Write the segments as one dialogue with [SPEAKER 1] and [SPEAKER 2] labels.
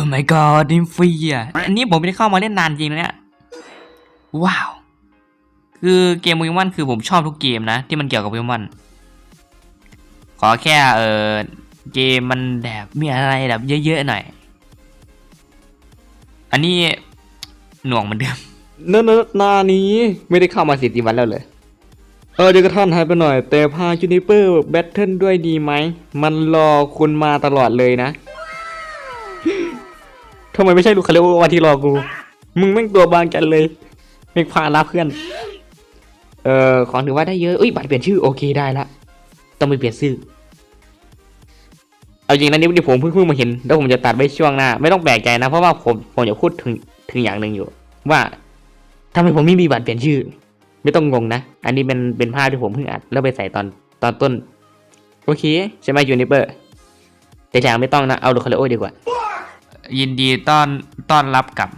[SPEAKER 1] อ my god นิมฟรีอะ อันนี้ผมไม่ได้เข้ามาเล่นนานจริงนะเนี่ย ว้าว คือเกมโปเกมอนคือผมชอบทุกเกมนะ ที่มันเกี่ยวกับโปเกมอน ขอแค่เออเกมมันแบบมีอะไรแบบเยอะๆหน่อย อันนี้หน่วงเหมือนเดิม
[SPEAKER 2] เนอะๆนานี้ไม่ได้เข้ามาสิบวันแล้วเลย เออเดี๋ยวกระท่านหายไปหน่อย แต่พาจูนิเปอร์แบทเทิลด้วยดีไหม มันรอคุณมาตลอดเลยนะำไมไม่ใช่ลูกคาเรโอวาที่รอกู มึงแม่งตัวบางกันเลยแม่พาลาเพื่อน เอ่อของถือว่าได้เยอะอุ้ยบัตรเปลี่ยนชื่อโอเคได้ละต้องไปเปลี่ยนชื่อเอาจริงนะนี่ผมเพิ่งเพิ่งมาเห็นแล้วผมจะตัดไว้ช่วงหน้า ไม่ต้องแปลกใจนะ เพราะว่าผมผมจะพูดถึงถึงอย่างหนึ่งอยู่ ว่าทำไมผมไม่มีบัตรเปลี่ยนชื่อ ไม่ต้องงงนะ อันนี้เป็นเป็นภาพที่ผมเพิ่งอัดแล้วไปใส่ตอนตอนต้น โอเคใช่ไหมยูนิเปอร์แต่อย่างไม่ต้องนะเอาลูคาเลโอดีกว่า
[SPEAKER 1] ยินดีต้อนต้อนรับกับ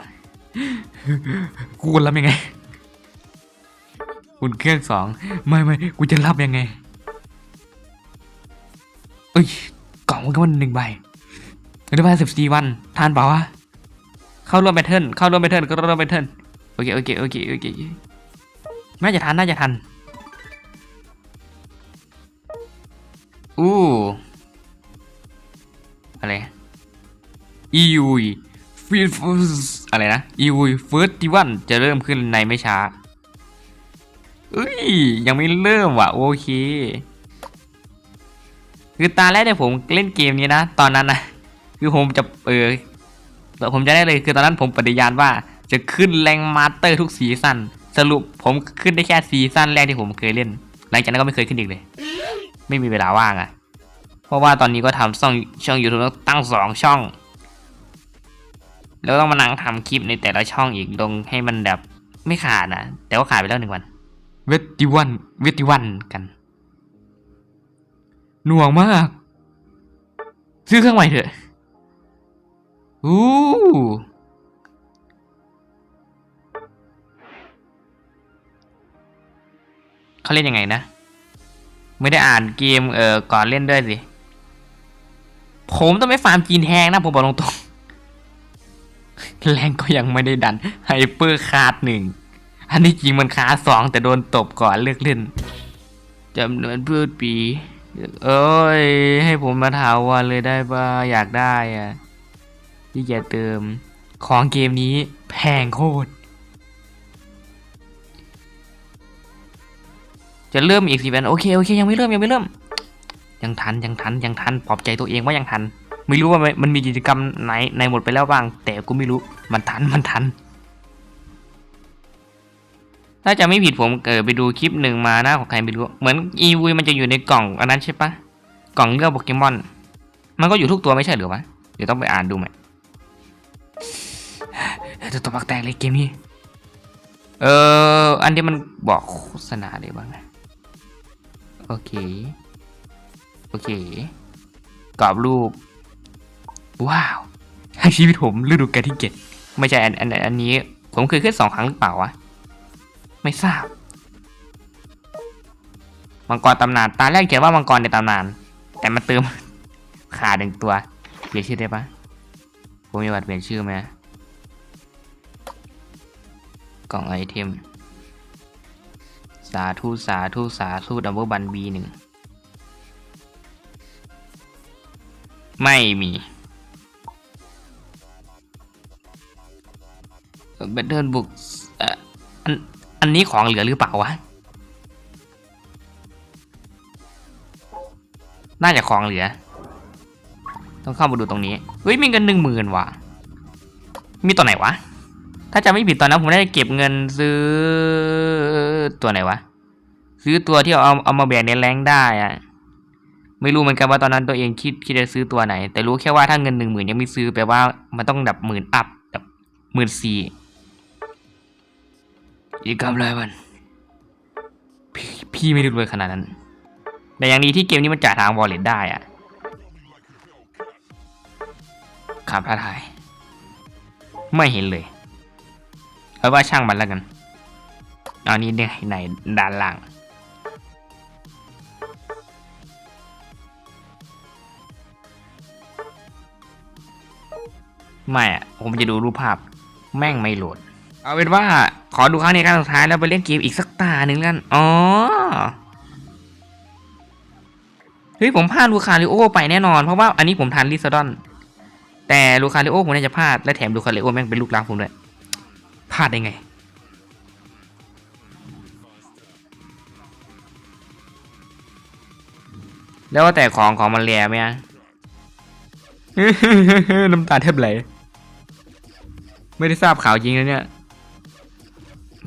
[SPEAKER 1] กูรับยังไงอุ่นเครื่องสองไม่ไม่กูจะรับยังไงเอ้ยกล่องมันก็มันหนึ่งใบได้มาสิบสี่วันทานเปล่าวะเข้าร่วมแบทเทิลเข้าร่วมแบทเทิลก็ร่วมแบทเทิลโอเคโอเคโอเคโอเคน่าจะทันน่าจะทันอู้อะไร EU ฟีฟอะไรนะ EU เฟิร์สที่วันจะเริ่มขึ้นในไม่ช้าเอ้ยยังไม่เริ่มว่ะโอเค คือตาแรกเนี่ยผมเล่นเกมนี้นะ ตอนนั้นนะคือผมจะเออผมจะได้เลยคือตอนนั้นผมปฏิญาณว่าจะขึ้นแรงมาสเตอร์ทุกซีซั่นสรุปผมขึ้นได้แค่ซีซั่นแรกที่ผมเคยเล่น หลังจากนั้นก็ไม่เคยขึ้นอีกเลย ไม่มีเวลาว่างอะเพราะว่าตอนนี้ก็ทำช่องช่อง YouTube ตั้งสองช่อง แล้วต้องมานั่งทำคลิปในแต่ละช่องอีกลงให้มันแบบไม่ขาดนะแต่ว่าขาดไปแล้วหนึ่งวันเวทีวันเวทีวันกัน หน่วงมาก ซื้อเครื่องใหม่เถอะอู้เขาเล่นยังไงนะ ไม่ได้อ่านเกมเออก่อนเล่นด้วยสิ ผมต้องไปฟาร์มจีนแฮงนะ ผมบอกตรงๆ แรงก็ยังไม่ได้ดันไฮเปอร์คาร์ดหนึ่งอันนี้จริงมันคาร์ดสองแต่โดนตบก่อนเลือกเล่นจำนวนพืชปี เอ้ย ให้ผมมาถาว่าเลยได้ปะอยากได้อะที่จะเติมของเกมนี้แพงโคตร จะเริ่มอีกสิเป็นโอเค โอเค ยังไม่เริ่ม ยังไม่เริ่ม ยังทัน ยังทัน ยังทันปลอบใจตัวเองว่ายังทัน ไม่รู้ว่ามันมีกิจกรรมไหนในหมดไปแล้วบ้าง แต่กูไม่รู้มันทันมันทันถ้าจะไม่ผิดผมเออไปดูคลิปหนึ่งมาหนะของใครไม่รู้ เหมือนอีวีมันจะอยู่ในกล่องอันนั้นใช่ปะกล่องเลือกโปเกมอน มันก็อยู่ทุกตัวไม่ใช่หรือวะเดี๋ยวต้องไปอ่านดูไหมจะตัวปักแตกเลยเกมนี้ เอออันที่มันบอกโฆษณาได้บ้างนะโอเค โอเคกรอบรูป ว้าวให้ชีวิตผมฤดูกาลที่เจ็ดไม่ใช่อันอันอันนี้ ผมเคยขึ้นสองครั้งหรือเปล่าวะไม่ทราบ มังกรตำนาน ตาแรกเขียนว่ามังกรในตำนาน แต่มาเติมขาดหนึ่งตัวเปลี่ยนชื่อได้ปะผมมีบัตรเปลี่ยนชื่อไหมกล่องไอเทม สาธุสาธุสาธุดับเบิลบันบีหนึ่งไม่มี เบเดิลบุกอันอันนี้ของเหลือหรือเปล่าวะ น่าจะของเหลือ ต้องเข้ามาดูตรงนี้ เฮ้ยมีเงินหนึ่งหมื่นว่ะ มีตัวไหนวะ ถ้าจะไม่ผิดตอนนั้นผมได้เก็บเงินซื้อตัวไหนวะ ซื้อตัวที่เอาเอามาแบกในแรงได้อะไม่รู้เหมือนกันว่าตอนนั้นตัวเองคิดคิดจะซื้อตัวไหน แต่รู้แค่ว่าถ้าเงินหนึ่งหมื่นยังไม่ซื้อแปลว่ามันต้องแบบหมื่นอัพแบบหมื่นสี่ อีกกำไรมันพพี่ไม่ได้รวยขนาดนั้น แต่อย่างดีที่เกมนี้มันจ่ายทางวอลเล็ตได้อะขับท้าทาย ไม่เห็นเลยเอาว่าช่างมันแล้วกันเอานี่เนี่ยในด้านล่างไม่อะผมจะดูรูปภาพแม่งไม่โหลด เอาเป็นว่า ขอดูครั้งในการสุดท้ายแล้วไปเล่นเกมอีกสักตาหนึ่งกัน อ๋อ เฮ้ยผมพลาดลูคาริโอไปแน่นอน เพราะว่าอันนี้ผมทันลิซาดอน แต่ลูคาริโอผมน่าจะพลาด และแถมลูคาริโอแม่งเป็นลูกรักผมด้วยพลาดได้ไง แล้วแต่ของของมันแรไหมน้ำตาแทบไหล ไม่ได้ทราบข่าวจริงนะเนี่ย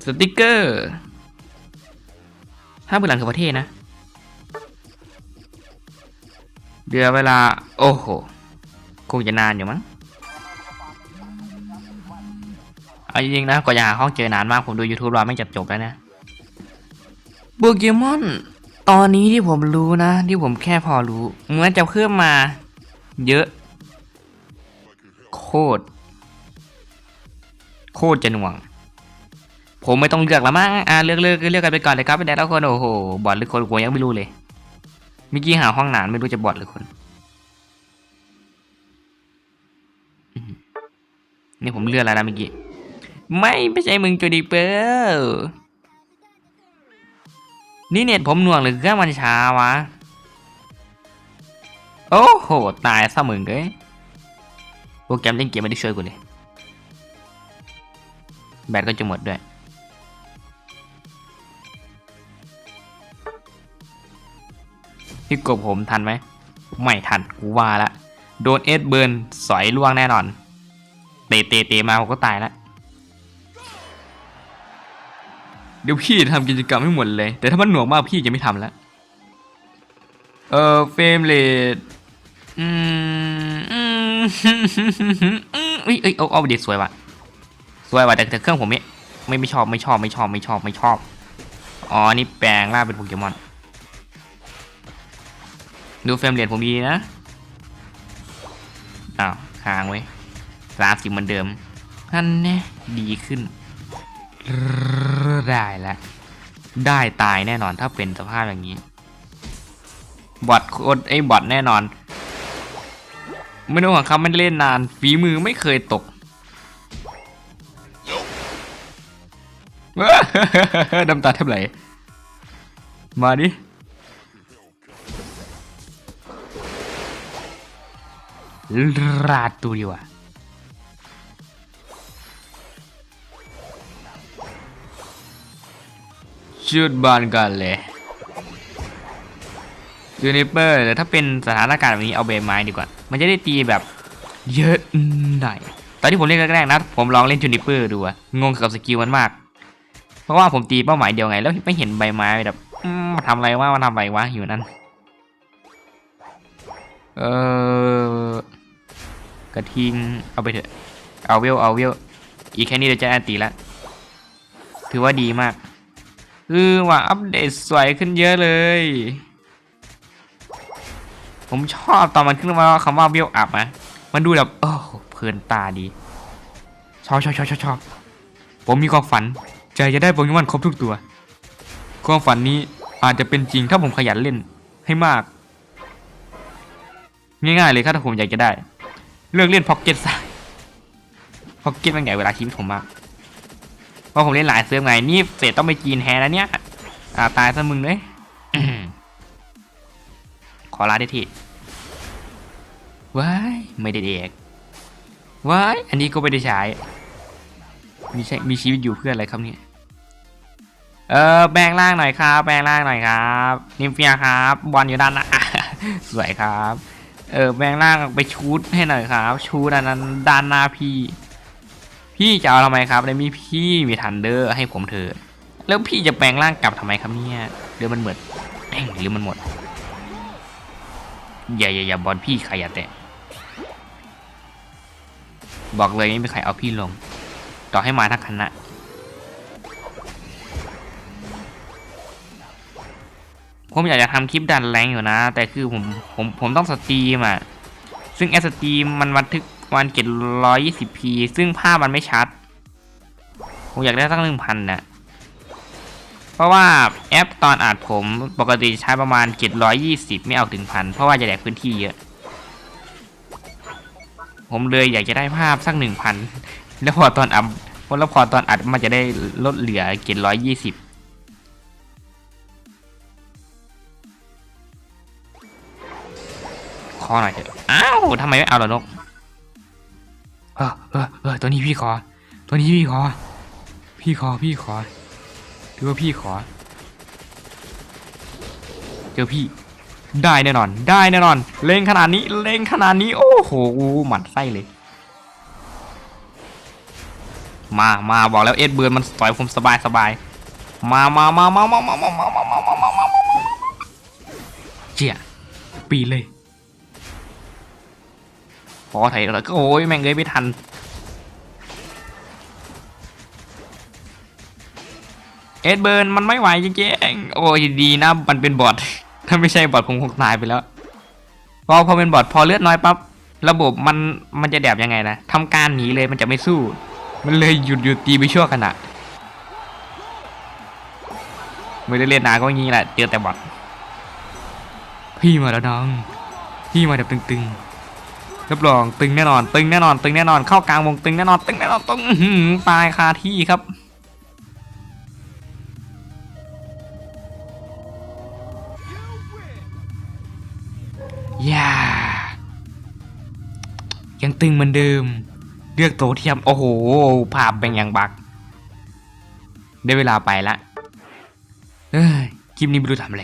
[SPEAKER 1] สติกเกอร์ห้าปืนหลังคือประเทศนะ เดือเวลา โอ้โห คงจะนานอยู่มั้งเอาจริงๆนะกว่าจะหาห้องเจอนานมาก ผมดู YouTube รอไม่จัดจบแล้วนะโปเกมอน ตอนนี้ที่ผมรู้นะ ที่ผมแค่พอรู้เหมือนจะเพิ่มมา เยอะ โคตร โคตรจะหน่วง ผมไม่ต้องเลือกละมั้งอ่าเลือกเลือกเลือกกันไปก่อนเลยครับแดดแล้วคนโอ้โหบอดหรือคนผมยังไม่รู้เลยเมื่อกี้หาห้องนานไม่รู้จะบอดหรือคนนี่ผมเลือกแล้วนะเมื่อกี้ไม่ไม่ใช่มึงจูดิเปอร์นี่เน็ตผมหน่วงหรือเครื่องมันช้าวะโอ้โหตายซะมึงเอ้ยโปรแกรมเล่นเกมไม่ได้ช่วยกูเลยแบตก็จะหมดด้วย พี่กบผมทันไหมไม่ทันกูว่าละโดนเอสเบิร์นสอยล่วงแน่นอน เตะเตะเตะมาผมก็ตายละเดี๋ยวพี่ทำกิจกรรมให้หมดเลย แต่ถ้ามันหน่วงมากพี่จะไม่ทำล้วเออเฟมเรทอืมอืมอืมเอ้ยเอ้ยเอาเอาเด็ดสวยว่ะสวยว่ะแต่แต่เครื่องผมไม่ไม่ไม่ชอบไม่ชอบไม่ชอบไม่ชอบไม่ชอบอ๋อนี่แปลงร่างเป็นโปเกมอน ดูเฟรมเรทผมดีนะ อ้าวค้างไว้สามสิบเหมือนเดิมนั่นแน่ดีขึ้น ได้แล้วได้ตายแน่นอนถ้าเป็นสภาพอย่างนี้ บอทโคตรไอ้บอทแน่นอน ไม่ต้องหวังครับไม่เล่นนาน ฝีมือไม่เคยตกน้ำตาแทบไหล มาดิ ราดตัวดีกว่าชุดบานกันเลยยูนิเปอร์แต่ถ้าเป็นสถานการณ์แบบนี้เอาเบไม้ดีกว่า มันจะได้ตีแบบเยอะหน่อยตอนที่ผมเล่นแรกๆนะ ผมลองเล่นจูนิเปอร์ดูอะงงกับสกิลมันมาก เพราะว่าผมตีเป้าหมายเดียวไง แล้วไม่เห็นใบไม้แบบมมาทำอะไรวะมาทำอะไรวะอยู่นั่น เออ กระทิง เอาไปเถอะ เอาเวล เอาเวล อีกแค่นี้เดี๋ยวจะแอนตีละ ถือว่าดีมาก คือว่าอัปเดตสวยขึ้นเยอะเลย ผมชอบตอนมันขึ้นมาคำว่าเวลอัพอะมันดูแบบโอ้เพลินตาดี ชอบชอบชอบชอบชอบผมมีความฝันใจจะได้โปเกมอนครบทุกตัว ความฝันนี้อาจจะเป็นจริงถ้าผมขยันเล่นให้มาก ง่ายๆเลยครับถ้าผมอยากจะได้ เลือกเล่นพ็อกเก็ตซะพ็อกเก็ตมันใหญ่เวลาชีวิตผมมากเพราะผมเล่นหลายเซิร์ฟไงนี่เสร็จต้องไปจีนแฮแล้วเนี่ยอ่าตายซะมึงเลยขอลาได้ทีว้ายไม่ได้เด็กว้ายอันนี้ก็ไม่ได้ใช้มีใช้มีชีวิตอยู่เพื่ออะไรครับเนี่ยเออแปลงร่างหน่อยครับแปลงร่างหน่อยครับนิมเฟียครับบอลอยู่ด้านหน้าสวยครับ เออแปลงร่างไปชูดให้หน่อยครับ ชูดอันนั้นด้านหน้าพี่ พี่จะเอาทำไมครับแล้วมีพี่มีทันเดอร์ให้ผมเถอะแล้วพี่จะแปลงร่างกลับทำไมครับเนี่ยเดี๋ยวมันเหมือนแม่งหรือมันหมดอย่าอย่าอย่าบอลพี่ใครอย่าแตะบอกเลยไม่มีใครเอาพี่ลง ต่อให้มาทั้งคณะ ผมอยากจะทำคลิปดันแรงอยู่นะ แต่คือผมผมผมต้องสตรีมอะ ซึ่งแอสตรีมมันบันทึกวันเก็ดร้อยยี่สิบพีซึ่งภาพมันไม่ชัด ผมอยากได้สักหนึ่งพันนะเพราะว่าแอปตอนอัดผมปกติใช้ประมาณเก็ดร้อยี่สิบไม่เอาถึงพันเพราะว่าจะแดกพื้นที่เยอะ ผมเลยอยากจะได้ภาพสักหนึ่งพันแล้วพอตอนอัดแล้วพอตอนอัดมันจะได้ลดเหลือเก็ดร้อยี่สิบ ขอหน่อยเถอะอ้าวทำไมไม่เอาล่ะนกเออเออเออตัวนี้พี่ขอ ตัวนี้พี่ขอ พี่ขอพี่ขอถือว่าพี่ขอเจอพี่ได้แน่นอน ได้แน่นอน เล่งขนาดนี้ เล่งขนาดนี้ โอ้โหหมันไส้เลย มามาบอกแล้วเอ็ดเบือนมันต่อยผมสบายสบายมามามามามามามามามามามามามาเจียปีเลยพ อไทยแล้วก็โอ้ยแม่งเลยไม่ทัน เอ็ดเบิร์นมันไม่ไหวจริงๆ โอ้ยดีนะมันเป็นบอทถ้าไม่ใช่บอทคงคงตายไปแล้วพอพอเป็นบอทพอเลือดน้อยปั๊บระบบมันมันจะแดบยังไงนะทำการหนีเลยมันจะไม่สู้ มันเลยหยุดหยุดตีไปชั่วขณะไม่ได้เล่นนาก็งี้แหละเจอแต่บอทพี่มาแล้วน้อง พี่มาแบบตึงๆ รับรองตึงแน่นอน ตึงแน่นอน ตึงแน่นอน เข้ากลางวงตึงแน่นอน ตึงแน่นอนตึงอื้อหือตายคาที่ครับย่ายังตึงเหมือนเดิม เลือกโตเทียม โอ้โห ภาพเป็นอย่างบัก ได้เวลาไปละ เอ้ย คลิปนี้ไม่รู้ทำอะไร